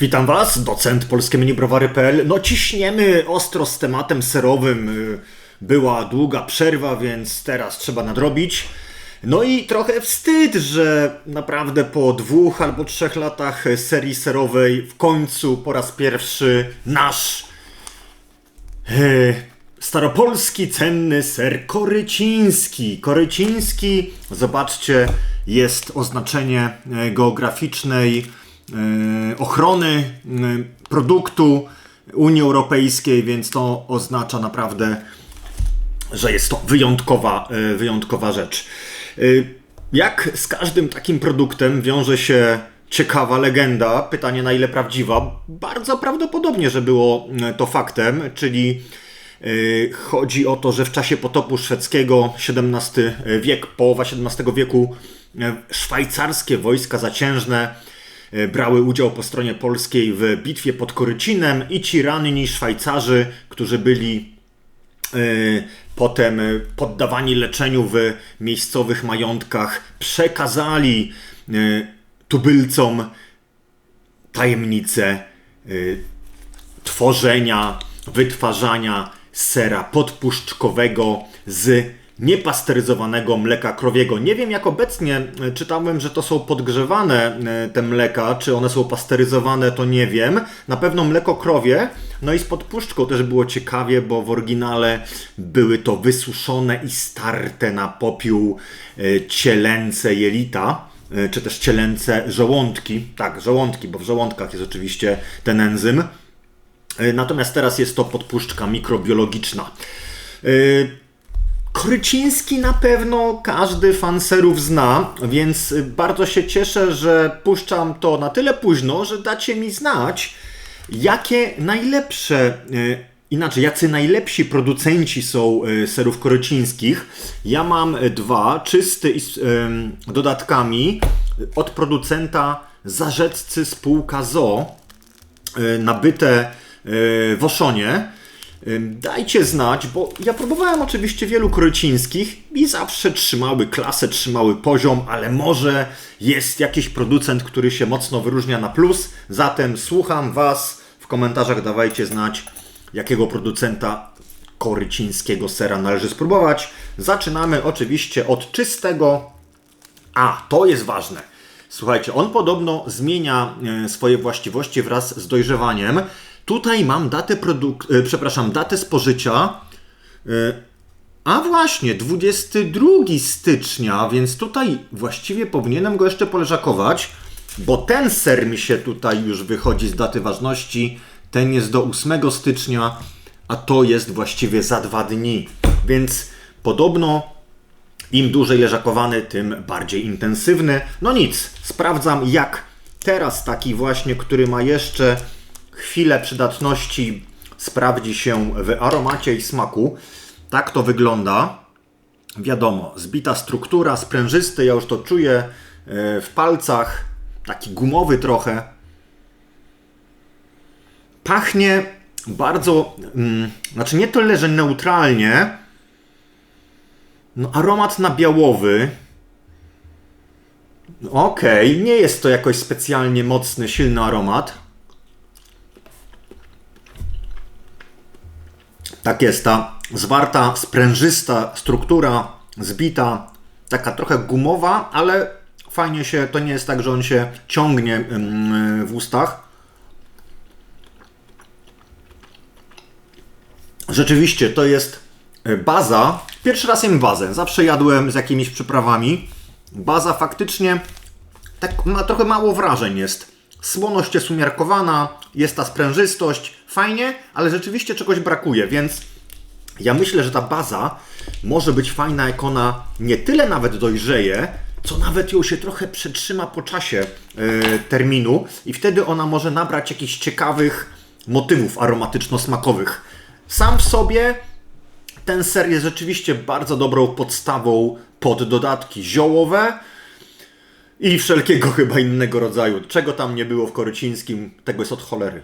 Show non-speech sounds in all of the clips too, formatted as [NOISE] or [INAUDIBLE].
Witam Was, docent polskie minibrowary.pl. No ciśniemy ostro z tematem serowym. Była długa przerwa, więc teraz trzeba nadrobić. No i trochę wstyd, że naprawdę po dwóch albo trzech latach serii serowej w końcu po raz pierwszy nasz e, staropolski cenny ser koryciński. Koryciński, zobaczcie, jest oznaczenie e, geograficznej ochrony e, produktu Unii Europejskiej, więc to oznacza naprawdę, że jest to wyjątkowa, e, wyjątkowa rzecz. E, Jak z każdym takim produktem wiąże się ciekawa legenda, pytanie na ile prawdziwa, bardzo prawdopodobnie, że było e, to faktem, czyli e, chodzi o to, że w czasie potopu szwedzkiego XVII wiek, połowa XVII wieku, e, szwajcarskie wojska zaciężne e, brały udział po stronie polskiej w bitwie pod Korycinem i ci ranni Szwajcarzy, którzy byli e, potem e, poddawani leczeniu w miejscowych majątkach, przekazali e, tubylcom tajemnicę tworzenia, wytwarzania sera podpuszczkowego z niepasteryzowanego mleka krowiego. Nie wiem, jak obecnie y, czytałem, że to są podgrzewane y, te mleka, czy one są pasteryzowane, to nie wiem. Na pewno mleko krowie. No i z podpuszczką też było ciekawie, bo w oryginale były to wysuszone i starte na popiół y, cielęce jelita czy też cielęce żołądki. Tak, żołądki, bo w żołądkach jest oczywiście ten enzym. Natomiast teraz jest to podpuszczka mikrobiologiczna. Koryciński na pewno każdy fan serów zna, więc bardzo się cieszę, że puszczam to na tyle późno, że dacie mi znać, jakie najlepsze, y, inaczej, jacy najlepsi producenci są y, serów korycińskich. Ja mam y, dwa, czysty i z dodatkami od producenta Zarzeccy Spółka ZO, nabyte w Oszonie. Dajcie znać, bo ja próbowałem oczywiście wielu korycińskich i zawsze trzymały klasę, trzymały poziom, ale może jest jakiś producent, który się mocno wyróżnia na plus. Zatem słucham Was. W komentarzach dawajcie znać, jakiego producenta korycińskiego sera należy spróbować. Zaczynamy oczywiście od czystego a, to jest ważne. Słuchajcie, on podobno zmienia e, swoje właściwości wraz z dojrzewaniem. Tutaj mam datę produk- e, przepraszam, datę spożycia. e, A właśnie, 22 stycznia, więc tutaj właściwie powinienem go jeszcze poleżakować, bo ten ser mi się tutaj już wychodzi z daty ważności. Ten jest do 8 stycznia, a to jest właściwie za dwa dni. Więc podobno im dłużej leżakowany, tym bardziej intensywny. No nic, sprawdzam jak teraz taki właśnie, który ma jeszcze chwilę przydatności, sprawdzi się w aromacie i smaku. Tak to wygląda. Wiadomo, zbita struktura, sprężysty, ja już to czuję e, w palcach, taki gumowy trochę. Pachnie bardzo, mm, znaczy nie tyle, że neutralnie, no, aromat nabiałowy. Okej, nie jest to jakoś specjalnie mocny, silny aromat. Tak jest ta zwarta, sprężysta struktura, zbita, taka trochę gumowa, ale fajnie się, to nie jest tak, że on się ciągnie w ustach. Rzeczywiście, to jest e, baza. Pierwszy raz jem bazę. Zawsze jadłem z jakimiś przyprawami. Baza faktycznie tak ma trochę mało wrażeń jest. Słoność jest umiarkowana, jest ta sprężystość, fajnie, ale rzeczywiście czegoś brakuje, więc ja myślę, że ta baza może być fajna, jak ona nie tyle nawet dojrzeje, co nawet ją się trochę przetrzyma po czasie e, terminu i wtedy ona może nabrać jakichś ciekawych motywów aromatyczno-smakowych. Sam w sobie ten ser jest rzeczywiście bardzo dobrą podstawą pod dodatki ziołowe i wszelkiego chyba innego rodzaju. Czego tam nie było w korycińskim, tego jest od cholery.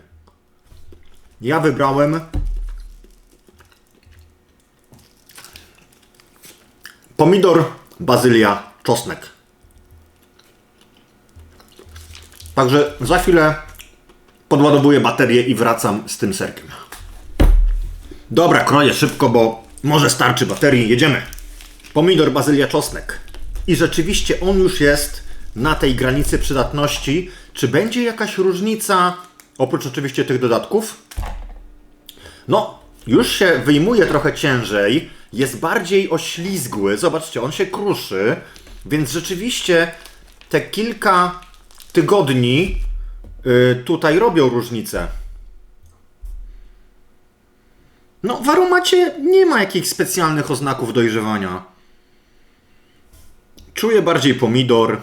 Ja wybrałem pomidor, bazylia, czosnek. Także za chwilę podładowuję baterię i wracam z tym serkiem. Dobra, kroję szybko, bo może starczy baterii. Jedziemy. Pomidor, bazylia, czosnek. I rzeczywiście on już jest na tej granicy przydatności. Czy będzie jakaś różnica, oprócz oczywiście tych dodatków? No, już się wyjmuje trochę ciężej, jest bardziej oślizgły. Zobaczcie, on się kruszy, więc rzeczywiście te kilka tygodni y, tutaj robią różnicę. No, w aromacie nie ma jakichś specjalnych oznaków dojrzewania. Czuję bardziej pomidor.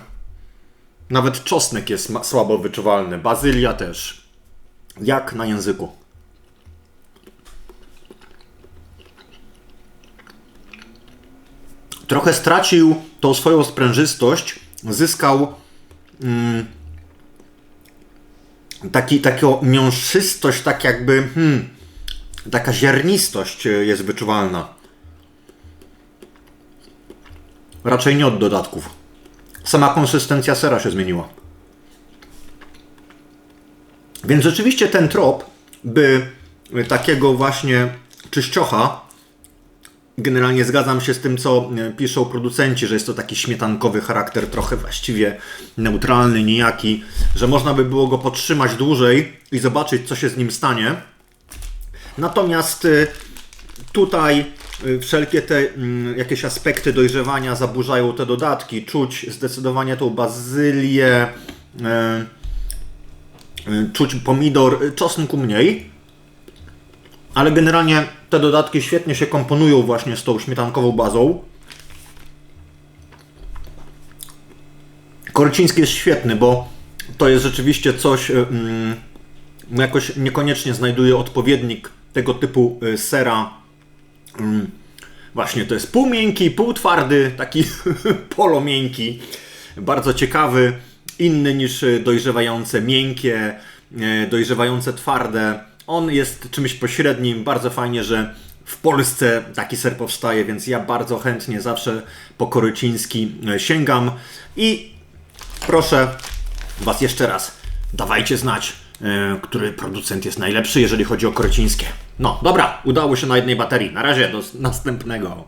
Nawet czosnek jest słabo wyczuwalny. Bazylia też. Jak na języku. Trochę stracił tą swoją sprężystość. Zyskał mm, taki, taką miąższystość, tak jakby hmm, taka ziarnistość y, jest wyczuwalna. Raczej nie od dodatków. Sama konsystencja sera się zmieniła. Więc rzeczywiście ten trop, by takiego właśnie czyściocha, generalnie zgadzam się z tym, co e, piszą producenci, że jest to taki śmietankowy charakter, trochę właściwie neutralny, nijaki, że można by było go podtrzymać dłużej i zobaczyć, co się z nim stanie. Natomiast y, tutaj wszelkie te mm, jakieś aspekty dojrzewania zaburzają te dodatki. Czuć zdecydowanie tą bazylię, y, y, czuć pomidor, y, czosnku mniej. Ale generalnie te dodatki świetnie się komponują właśnie z tą śmietankową bazą. Korciński jest świetny, bo to jest rzeczywiście coś, y, mm, jakoś niekoniecznie znajduje odpowiednik tego typu y, sera. Mm, Właśnie to jest pół miękki, pół twardy, taki [LAUGHS] polo miękki, bardzo ciekawy, inny niż dojrzewające miękkie, y, dojrzewające twarde. On jest czymś pośrednim, bardzo fajnie, że w Polsce taki ser powstaje, więc ja bardzo chętnie zawsze po koryciński y, sięgam. I proszę Was jeszcze raz, dawajcie znać, e, który producent jest najlepszy, jeżeli chodzi o krocińskie. No, dobra, udało się na jednej baterii. Na razie, do następnego.